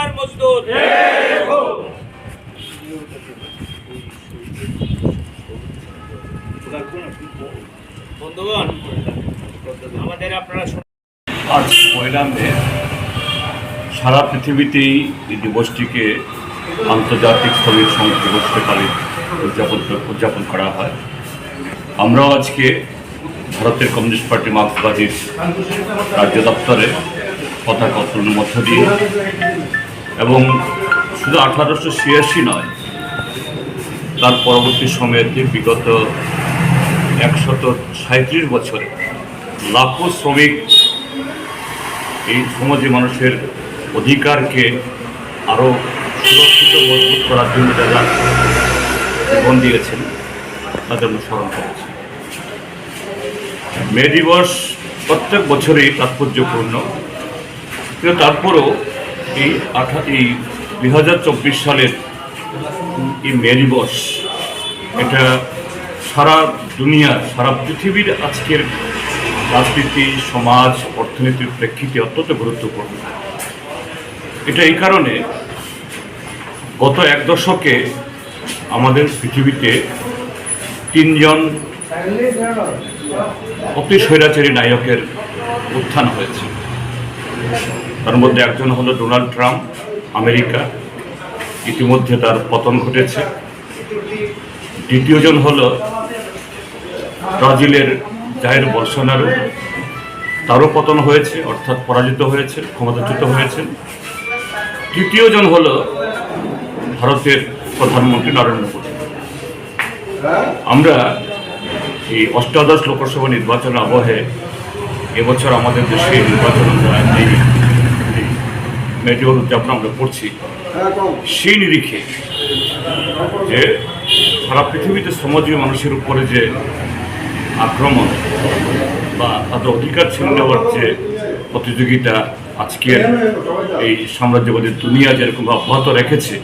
আর মজদুর। বন্ধুগণ, আমাদের আপনারা আজ সারা পৃথিবীতেই এই দিবসটিকে আন্তর্জাতিক শ্রমিক সংঘ দিবস উদযাপন উদযাপন করা হয়। আমরাও আজকে ভারতের কমিউনিস্ট পার্টি মার্ক্সবাদীর রাজ্য দপ্তরে পতাকা উত্তোলনের মধ্য দিয়ে এবং শুধু আঠারোশো ছিয়াশি নয়, তার পরবর্তী সময়েতে বিগত একশত সাঁত্রিশ বছরে লাখো শ্রমিক এই সমাজে মানুষের অধিকারকে আরও সুরক্ষিত, মজবুত করার জন্য যারা জীবন দিয়েছেন, তাদের স্মরণ করেছি। মে দিবস প্রত্যেক বছরই তাৎপর্যপূর্ণ, কিন্তু তারপরও এই আঠা, এই দুই হাজার চব্বিশ সালের এই মে দিবস এটা সারা দুনিয়ার সারা পৃথিবীর আজকের রাজনীতি, সমাজ, অর্থনীতির প্রেক্ষিতে অত্যন্ত গুরুত্বপূর্ণ। এটা এই কারণে গত এক দশকে আমাদের পৃথিবীতে তিনজন অতি স্বৈরাচারী নায়কের উত্থান হয়েছে। তার মধ্যে একজন হলো ডোনাল্ড ট্রাম্প, আমেরিকা। ইতিমধ্যে তার পতন ঘটেছে। দ্বিতীয়জন হলো ব্রাজিলের জায়ের বর্ষনারু তারও পতন হয়েছে, অর্থাৎ পরাজিত হয়েছে, ক্ষমতাচ্যুত হয়েছেন তৃতীয়জন হল ভারতের প্রধানমন্ত্রী নরেন্দ্র মোদী। আমরা এই অষ্টাদশ লোকসভা নির্বাচন আবহে এবছর আমাদের দেশে নির্বাচন এই মেজর উদযাপন আমরা করছি সেই নিরিখে যে সারা পৃথিবীতে শ্রমজীবী মানুষের উপরে যে আক্রমণ বা তাদের অধিকার ছিনে নেওয়ার যে প্রতিযোগিতা আজকের এই সাম্রাজ্যবাদী দুনিয়া যেরকম অব্যাহত রেখেছে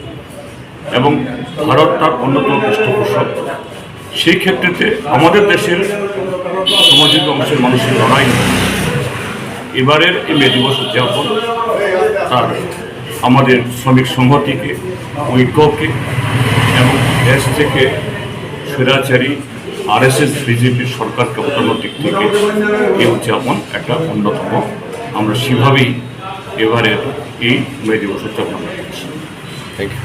এবং ভারত তার অন্যতম পৃষ্ঠপোষক সেই ক্ষেত্রেতে আমাদের দেশের সমাজীবী অংশের মানুষের লড়াই এবারের এই মে দিবস উদযাপন তার আমাদের শ্রমিক সংহতিকে, ঐক্যকে এবং দেশ থেকে স্বৈরাচারী আরএসএস বিজেপির সরকারকে হটানোর দিক থেকে এই উদযাপন একটা অন্যতম। আমরা সেভাবেই এবারের এই মে দিবস উদযাপন করছি। Thank you